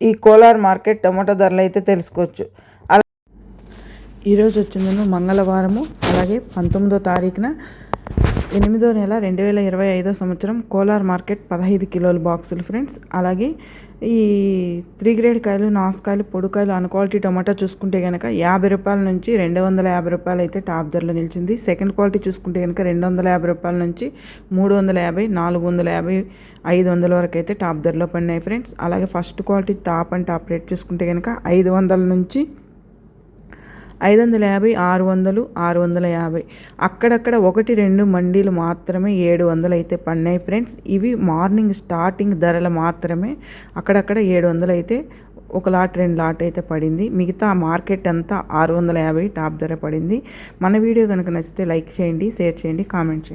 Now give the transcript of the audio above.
ఈ Kolar market tomato ధరలు అయితే తెలుసుకోవచ్చు. అలా ఈరోజు వచ్చిందను మంగళవారము అలాగే పంతొమ్మిదో తారీఖున ఎనిమిదో నెల రెండు వేల ఇరవై ఐదో సంవత్సరం కోలార్ మార్కెట్ పదహైదు కిలోల బాక్సులు ఫ్రెండ్స్. అలాగే ఈ త్రీ గ్రేడ్ కాయలు నాసుకాయలు పొడుకాయలు అన్ క్వాలిటీ టమాటా చూసుకుంటే కనుక యాభై రూపాయల నుంచి రెండు వందల యాభై రూపాయలు అయితే టాప్ ధరలో నిలిచింది. సెకండ్ క్వాలిటీ చూసుకుంటే కనుక రెండు వందల యాభై రూపాయల నుంచి మూడు వందల యాభై నాలుగు వందల యాభై ఐదు వందల వరకు అయితే టాప్ ధరలో పడినాయి ఫ్రెండ్స్. అలాగే first quality top and top rate చూసుకుంటే కనుక ఐదు వందల నుంచి ఐదు వందల యాభై ఆరు వందలు ఆరు వందల యాభై. అక్కడక్కడ ఒకటి రెండు మండీలు మాత్రమే ఏడు వందలు అయితే పడినాయి ఫ్రెండ్స్. ఇవి మార్నింగ్ స్టార్టింగ్ ధరలు మాత్రమే. అక్కడక్కడ ఏడు వందలు అయితే ఒక లాట్ రెండు లాట్ అయితే పడింది. మిగతా మార్కెట్ అంతా ఆరు వందల యాభై టాప్ ధర పడింది. మన వీడియో కనుక నచ్చితే లైక్ చేయండి షేర్ చేయండి కామెంట్ చేయండి.